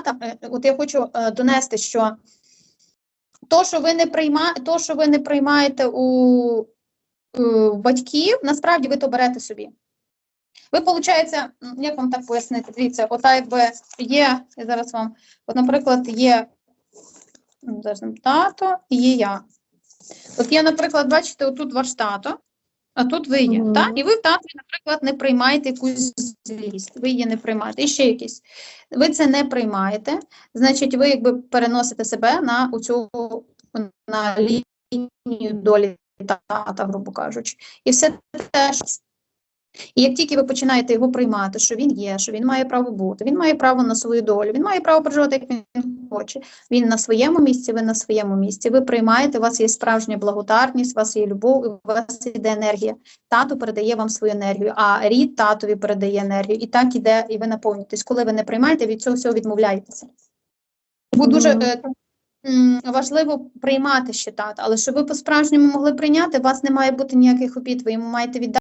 тата, е, от я хочу е, донести, що то, що ви не прийма... то, що ви не приймаєте у е, батьків, насправді ви то берете собі. Ви, виходить, як вам так пояснити? Дивіться, ота якби є, я зараз вам, от, наприклад, є тато і є я. От є, наприклад, бачите, отут ваш тато, а тут ви є. Мгм. Так? І ви в татові, наприклад, не приймаєте якусь злість, ви її не приймаєте. І ще якісь. Ви це не приймаєте, значить, ви якби переносите себе на оцю на лінію долі тата, грубо кажучи. І все те, що і як тільки ви починаєте його приймати, що він є, що він має право бути, він має право на свою долю, він має право проживати, як він хоче. Він на своєму місці, ви на своєму місці. Ви приймаєте, у вас є справжня благодарність, у вас є любов, і у вас іде енергія. Тато передає вам свою енергію, а рід татові передає енергію. І так іде, і ви наповнюєтесь. Коли ви не приймаєте, від цього всього відмовляєтеся. Бо дуже е, важливо приймати ще тата, але щоб ви по-справжньому могли прийняти, у вас не має бути ніяких обід, ви йому маєте віддати.